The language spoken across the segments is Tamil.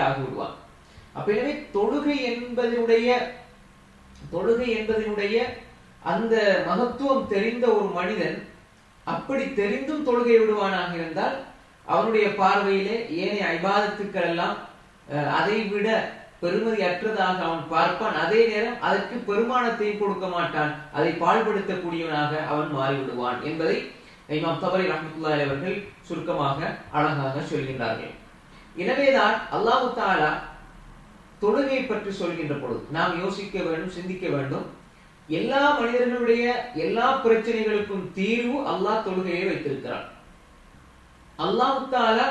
ஆகிவிடுவான் அப்ப எனவே தொழுகை என்பதனுடைய தொழுகை என்பதனுடைய அந்த மகத்துவம் தெரிந்த ஒரு மனிதன் அப்படி தெரிந்தும் தொழுகை விடுவானாக இருந்தால் அவனுடைய பார்வையிலே ஏனைய ஐபாதத்துக்கள் எல்லாம் அஹ், அதை விட பெருமதி அற்றதாக அவன் பார்ப்பான். அதே நேரம் அதற்கு பெருமானத்தையும் கொடுக்க மாட்டான். அதை பாழ்படுத்தக்கூடியவனாக அவன் மாறிவிடுவான் என்பதை இமாம் தபரி ரஹமத்துல்லாய் அவர்கள் சுருக்கமாக அழகாக சொல்கின்றார்கள். எனவேதான் அல்லாஹு தாலா தொழுகை பற்றி சொல்கின்ற பொழுது நாம் யோசிக்க வேண்டும் சிந்திக்க வேண்டும். எல்லா மனிதர்களுடைய எல்லா பிரச்சனைகளுக்கும் தீர்வு அல்லாஹ் தொழுகையை வைத்திருக்கிறான். அல்லாஹு தாலா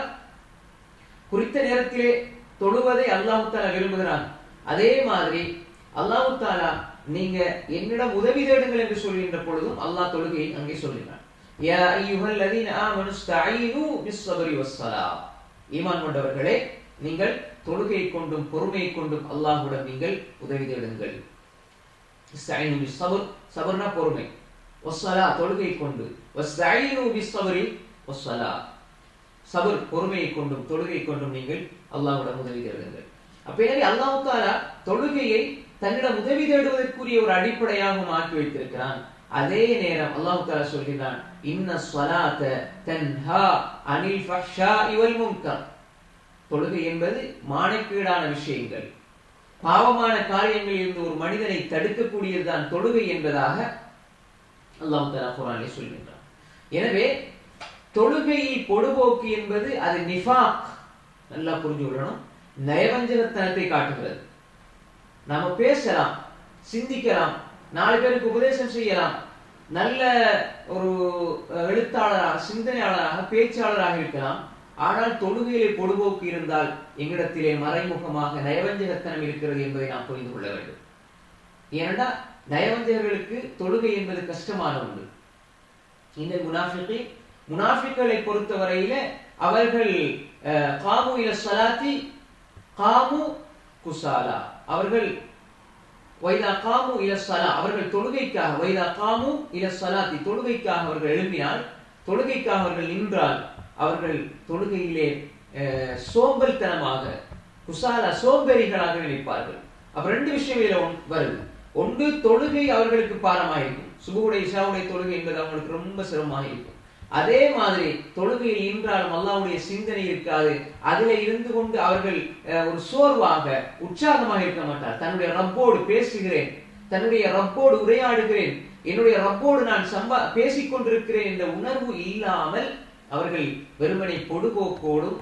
குறித்த நேரத்திலே தொழுவதை அல்லாஹு தாலா விரும்புகிறான். அதே மாதிரி அல்லாஹு தாலா நீங்க என்னிடம் உதவி தேடுங்கள் என்று சொல்கின்ற பொழுதும் அல்லாஹ் தொழுகையை அங்கே சொல்கிறான். யா அய்யுஹல் ஆமனு ஸ்தஈனு பிஸ்ஸப்ரி வஸ்ஸலா ஈமான் கொண்டவர்களே நீங்கள் தொழுகை கொண்டும் பொறுமையை கொண்டும் அல்லாஹுடன் நீங்கள் உதவி தேடுங்கள். இஸ்தஈனு சபர்னா பொறுமை. வஸ்ஸலா தொழுகை கொண்டு. வஸ்தஈனு சபர் பொறுமையை கொண்டும் தொழுகை கொண்டும் நீங்கள் அல்லாஹுடன் உதவி தேடுங்கள். அப்ப எனவே அல்லாஹ் தாலா தொழுகையை தன்னிடம் உதவி தேடுவதற்குரிய ஒரு அடிப்படையாகவும் ஆக்கி வைத்திருக்கிறான். அதே நேரம் அல்லாஹ் தாலா சொல்கிறான் இன்ன ஸ்வலாத தன்ஹா அனில் ஃபஹ்ஷாஇ இவல் முன்கர். தொழுகை என்பது மானக்கீடான விஷயங்கள். பாவமான காரியங்களில் இருந்து ஒரு மனிதனை தடுக்கக்கூடியதுதான் தொழுகை என்பதாக அல்லாஹ் தாலா குரானிலே சொல்கின்றான். எனவே தொழுகையில் பொடுபோக்கு என்பது அது நிஃபாக். நல்லா புரிஞ்சு கொள்ளணும். நயவஞ்சகத்தனத்தை காட்டுகிறது. நாம பேசலாம் சிந்திக்கலாம் நாலு பேருக்கு உபதேசம் செய்யலாம் நல்ல ஒரு எழுத்தாளராக சிந்தனையாளராக பேச்சாளராக இருக்கலாம். ஆனால் தொழுகையிலே பொடுபோக்கு இருந்தால் எங்களிடத்திலே மறைமுகமாக நயவஞ்சகத்தனம் இருக்கிறது என்பதை நாம் புரிந்து கொள்ள வேண்டும். ஏனென்றா நயவஞ்சகர்களுக்கு தொழுகை என்பது கஷ்டமான ஒன்று. இந்த முனாஃபிகை முனாஃபிக்களை பொறுத்தவரையில அவர்கள் அஹ், காமு இல சலாத்தி காமு குசாலா. அவர்கள் வைதா காமு இலசலா அவர்கள் தொழுகைக்காக வைதா காமு இலசலாத்தி தொழுகைக்காக அவர்கள் எழுப்பினால் தொழுகைக்காக அவர்கள் நின்றால் அவர்கள் தொழுகையிலே அஹ், சோம்பல்தனமாக குசாலா சோம்பேறிகளாக நினைப்பார்கள். அப்ப ரெண்டு விஷயம் ஒன்- வருது. ஒன்று தொழுகை அவர்களுக்கு பாரமாயிருக்கும். சுபுடைய இஷாவுடைய தொழுகை என்பது அவங்களுக்கு ரொம்ப சிரமமாக இருக்கும். அதே மாதிரி தொழுகையில் நின்றாலும் அல்லாவுடைய சிந்தனை இருக்காது. அதில் இருந்து கொண்டு அவர்கள் ஒரு சோர்வாக உற்சாகமாக இருக்க மாட்டார். தன்னுடைய ரப்போடு பேசுகிறேன் தன்னுடைய ரப்போடு உரையாடுகிறேன் என்னுடைய ரப்போடு நான் சம்பா பேசிக் கொண்டிருக்கிறேன் என்ற உணர்வு இல்லாமல் அவர்கள் வெறுமனை பொடுபோக்கோடும்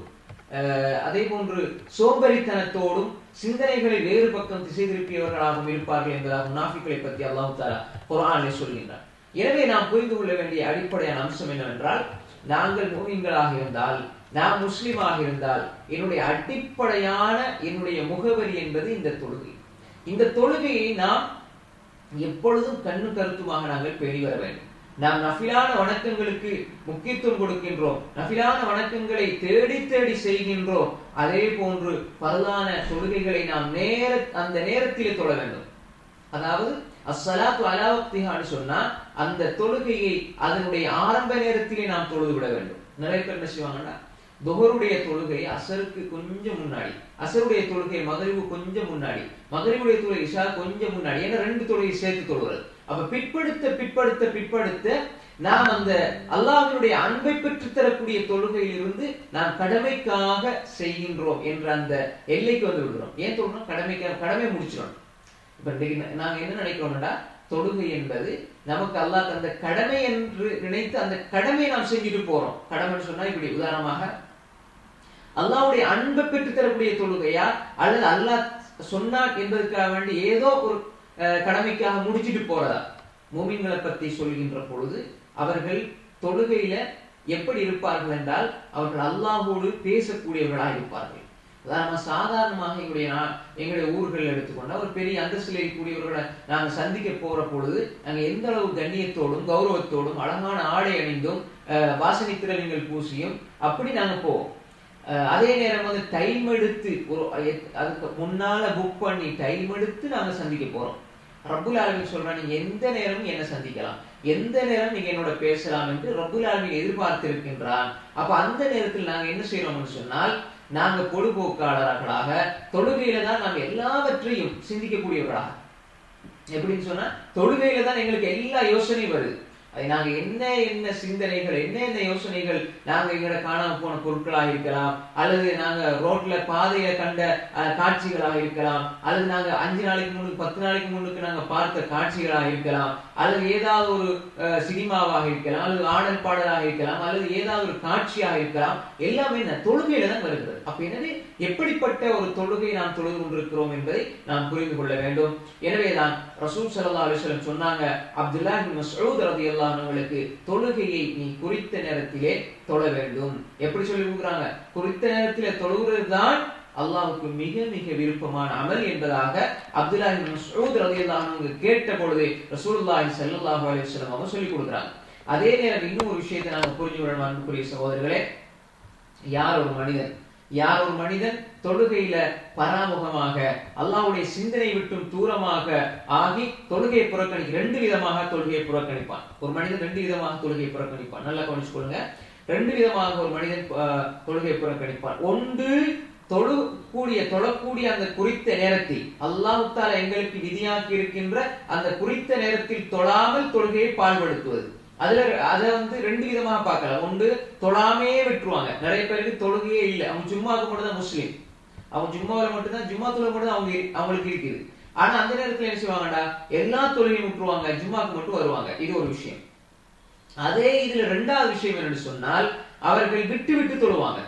அதே போன்று சோம்பரித்தனத்தோடும் சிந்தனைகளை வேறு பக்கம் திசை திருப்பியவர்களாகவும் இருப்பார்கள் என்பதாக முனாஃபிக்களை பற்றி அல்லாஹு தாரா குரானை சொல்கின்றார் எனவே நாம் புரிந்து கொள்ள வேண்டிய அடிப்படையான அம்சம் என்னவென்றால் நாங்கள் மூமின்களாக இருந்தால் நான் முஸ்லீமாக இருந்தால் என்னுடைய அடிப்படையான என்னுடைய முகவரி என்பது இந்த தொழுகை. இந்த தொழுகையை நாம் எப்பொழுதும் கண்ணு கருத்துமாக நாங்கள் பேணி வர வேண்டும். நாம் நஃபிலான வணக்கங்களுக்கு முக்கியத்துவம் கொடுக்கின்றோம். நஃபிலான வணக்கங்களை தேடி தேடி செய்கின்றோம். அதே போன்று பரதான தொழுகைகளை நாம் நேர அந்த நேரத்திலே தொழ வேண்டும். அதாவது அஸ்ஸலாத்து அலாவக்திகான்னு சொன்னா அந்த தொழுகையை அதனுடைய ஆரம்ப நேரத்திலே நாம் தொழுது விட வேண்டும். நிறைய பேர் என்ன செய்வாங்கன்னா துஹருடைய தொழுகை அசருக்கு கொஞ்சம் முன்னாடி அசருடைய தொழுகை மகரிவு கொஞ்சம் முன்னாடி மகரிவுடைய தொழுகை இஷா கொஞ்சம் முன்னாடி ஏன்னா ரெண்டு தொழுகை சேர்த்து தொழுகிறது. அப்ப பிற்படுத்த பிற்படுத்த பிற்படுத்த நாம் அந்த அல்லாஹினுடைய அன்பை பெற்று தரக்கூடிய தொழுகையிலிருந்து நாம் கடமைக்காக செய்கின்றோம் என்ற அந்த எல்லைக்கு வந்து விடுறோம் ஏன் சொல்றோம் கடமைக்காக கடமை முடிச்சிடணும். இப்ப நாங்க என்ன நினைக்கிறோம்னா தொழுகை என்பது நமக்கு அல்லாஹ் தந்த கடமை என்று நினைத்து அந்த கடமையை நாம் செஞ்சுட்டு போறோம். கடமைன்னு சொன்னா இப்படி உதாரணமாக அல்லாவுடைய அன்பை பெற்று தரக்கூடிய தொழுகையா அல்லது அல்லாஹ் சொன்னான் என்பதற்காக வேண்டி ஏதோ ஒரு கடமைக்காக முடிச்சிட்டு போறதா? மூமின்களை பத்தி சொல்கின்ற பொழுது அவர்கள் தொழுகையில எப்படி இருப்பார்கள் என்றால் அவர்கள் அல்லாஹோடு பேசக்கூடியவர்களாக இருப்பார்கள். நம்ம சாதாரணமாக எங்களுடைய எங்களுடைய ஊர்கள் எடுத்துக்கொண்டால் ஒரு பெரிய அந்தஸ்தில் இருக்கக்கூடியவர்களை நாங்கள் சந்திக்க போகிற பொழுது நாங்கள் எந்த அளவு கண்ணியத்தோடும் கௌரவத்தோடும் அழகான ஆடை அணிந்தும் அஹ், வாசனை திரவியங்கள் பூசியும் அப்படி நாங்கள் போவோம். அதே நேரம் வந்து டைம் எடுத்து ஒரு அதுக்கு முன்னால் புக் பண்ணி டைம் எடுத்து நாங்கள் சந்திக்க போகிறோம் ரபுல் ஆல்மி சொல்றான் நீங்கள் எந்த நேரமும் என்ன சந்திக்கலாம். எந்த நேரம் நீங்கள் என்னோட பேசலாம் என்று ரபுல் ஆலமீன் எதிர்பார்த்திருக்கின்றான். அப்போ அந்த நேரத்தில் நாங்கள் என்ன செய்கிறோம்னு சொன்னால் நாங்க பொழுதுபோக்காளர்களாக தொழுகையில தான் நாங்க எல்லாவற்றையும் சிந்திக்கக்கூடியவர்களாக. எப்படின்னு சொன்னா தொழுகையில தான் எங்களுக்கு எல்லா யோசனையும் வருது. அதை நாங்க என்ன என்ன சிந்தனைகள் என்ன என்ன யோசனைகள் நாங்க எங்களை காணாம போன பொருட்களாக இருக்கலாம் அல்லது நாங்க ரோட்ல பாதையில கண்ட காட்சிகளாக இருக்கலாம் அல்லது நாங்க அஞ்சு நாளைக்கு முன்னுக்கு பத்து நாளைக்கு முன்னுக்கு நாங்க பார்த்த காட்சிகளாக இருக்கலாம் அல்லது ஏதாவது ஒரு அஹ், சினிமாவாக இருக்கலாம் அல்லது ஆடல் பாடலாக இருக்கலாம் அல்லது ஏதாவது ஒரு காட்சியாக இருக்கலாம் எல்லாமே என்ன தொழுகையில தான் வருகிறது. அப்ப எனவே எப்படிப்பட்ட ஒரு தொழுகை நாம் தொழுது கொண்டிருக்கிறோம் என்பதை நாம் புரிந்து கொள்ள வேண்டும். எனவேதான் ரசூல் ஸல்லல்லாஹு அலுவலம் சொன்னாங்க அப்துல்லாஹ் மசூத் ரதி அல்லா அன்ஹுவுக்கு தொழுகையை நீ குறித்த நேரத்திலே தொழ வேண்டும். எப்படி சொல்லி கொடுக்குறாங்க? குறித்த நேரத்திலே தொழுகிறது தான் அல்லாஹ்வுக்கு மிக மிக விருப்பமான அமல் என்பதாக அப்துல்லாஹி மசூத் மஸ்ஊத் ரலியல்லாஹு கேட்ட பொழுது ரசூலுல்லாஹி ஸல்லல்லாஹு அலைஹி வஸல்லம் அவங்க சொல்லி கொடுக்குறாங்க. அதே நேரம் இன்னும் ஒரு விஷயத்தை நாங்க புரிஞ்சு விடணும் அன்புக்குரிய சகோதரர்களே யார் ஒரு மனிதன்? யார் ஒரு மனிதன் தொழுகையில பராமுகமாக அல்லாஹ்வுடைய சிந்தனை விட்டும் தூரமாக ஆகி தொழுகையை புறக்கணிக்க ரெண்டு விதமாக தொழுகையை புறக்கணிப்பான். ஒரு மனிதன் ரெண்டு விதமாக தொழுகையை புறக்கணிப்பான். நல்லா கவனிச்சுக்கொள்ளுங்க ரெண்டு விதமாக ஒரு மனிதன் அஹ், தொழுகையை புறக்கணிப்பான். ஒன்று தொழக்கூடிய தொழக்கூடிய அந்த குறித்த நேரத்தில் அல்லாஹ் தாலா எங்களுக்கு விதியாக்கி இருக்கின்ற அந்த குறித்த நேரத்தில் தொழாமல் தொழுகையை பால்படுத்துவது அதுல அதை வந்து ரெண்டு விதமா பார்க்கலாம். ஒன்று தொழாமே விட்டுருவாங்க. நிறைய பேருக்கு தொழுகையே இல்லை. அவங்க ஜும்மாவுக்கு மட்டும் தான் முஸ்லீம். அவங்க ஜும்மாவில் மட்டும்தான் ஜும்மா தொழில் மட்டும் தான் அவங்க அவங்களுக்கு இருக்குது. ஆனா அந்த நேரத்துல என்ன செய்வாங்கடா? எல்லா தொழிலையும் விட்டுருவாங்க. ஜும்மாக்கு மட்டும் வருவாங்க. இது ஒரு விஷயம். அதே இதுல ரெண்டாவது விஷயம் என்னன்னு சொன்னால் அவர்கள் விட்டு விட்டு தொழுவாங்க.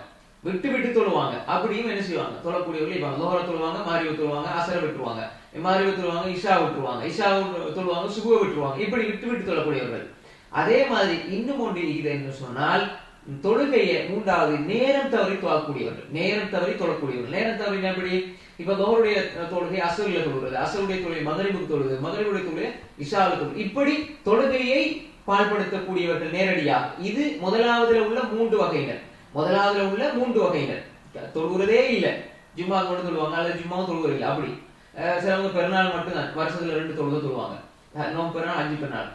விட்டு விட்டு தொழுவாங்க. அப்படியும் என்ன செய்வாங்க? தொழக்கூடியவர்கள் இப்ப லோகர தொழுவாங்க மாரியோ தொழுவாங்க அசர விட்டுருவாங்க. மாரியோ தொழுவாங்க இஷா விட்டுருவாங்க. இஷா தொழுவாங்க சுகுவை விட்டுருவாங்க. இப்படி விட்டு விட்டு தொழக்கூடியவர்கள். அதே மாதிரி இன்னும் ஒன்று இது என்று சொன்னால் தொழுகையை மூன்றாவது நேரம் தவறி தொழக்கூடியவர்கள் நேரம் தவறி தொழக்கூடியவர்கள். நேரம் தவறி எப்படி? இப்ப லோகருடைய தொழுகை அசருல தொழுகிறது. அசருடைய தொழுகை மகரிபுக்கு தொழுது மகரிபுடைய தொழில் இஷாவுக்கு தொழுது இப்படி தொழுகையை பால்படுத்தக்கூடியவர்கள் நேரடியாக. இது முதலாவதுல உள்ள மூன்று வகையினர் முதலாவதுல உள்ள மூன்று வகையினர் தொழுகிறதே இல்ல. ஜும்மா கொண்டு தொழுவாங்க அல்லது ஜும்மாவும் தொழுகிறது இல்லை அப்படி. அஹ் சிலவங்க பெருநாள் மட்டும்தான். வருஷத்துல ரெண்டு தொழுக தொழுவாங்க. நோம்பு பெருநாள் அஞ்சு பெருநாள்.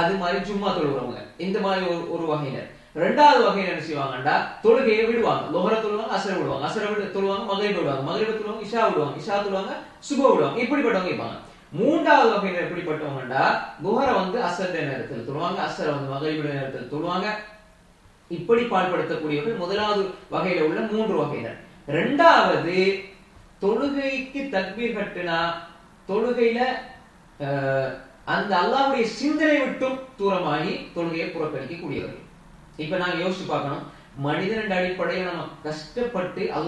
அது மாதிரி சும்மா தொழுகிறவங்க. இந்த மாதிரி ஒரு ஒரு வகையினர். ரெண்டாவது வகையினர் என்ன செய்வாங்கடா தொழுகையை விடுவாங்க. லோகர தொழுவாங்க அசர விடுவாங்க. அசர விட தொழுவாங்க மகரிப் விடுவாங்க. மகரிப தொழுவாங்க இஷா விடுவாங்க. இஷா தொழுவாங்க சுப விடுவாங்க. இப்படிப்பட்டவங்க இருப்பாங்க. மூன்றாவது வகையினர் எப்படிப்பட்டவங்கடா குஹர வந்து அசர் நேரத்தில் தொழுவாங்க அசர வந்து மகரிபுடைய நேரத்தில் தொழுவாங்க. இப்படி பால்படுத்தக்கூடியவர்கள் முதலாவது வகையில உள்ள மூன்று வகையினர். ரெண்டாவது தொழுகைக்கு தக்பீர் கட்டுனா தொழுகையில அந்த அல்லாவுடைய சிந்தனை விட்டும் தூரமாகி தொழுகையை புறக்கணிக்கக்கூடியவர்கள் இப்ப நாங்க யோசிச்சு பார்க்கணும். மனிதன் அடிப்படையில் நம்ம கஷ்டப்பட்டு அல்லாஹ்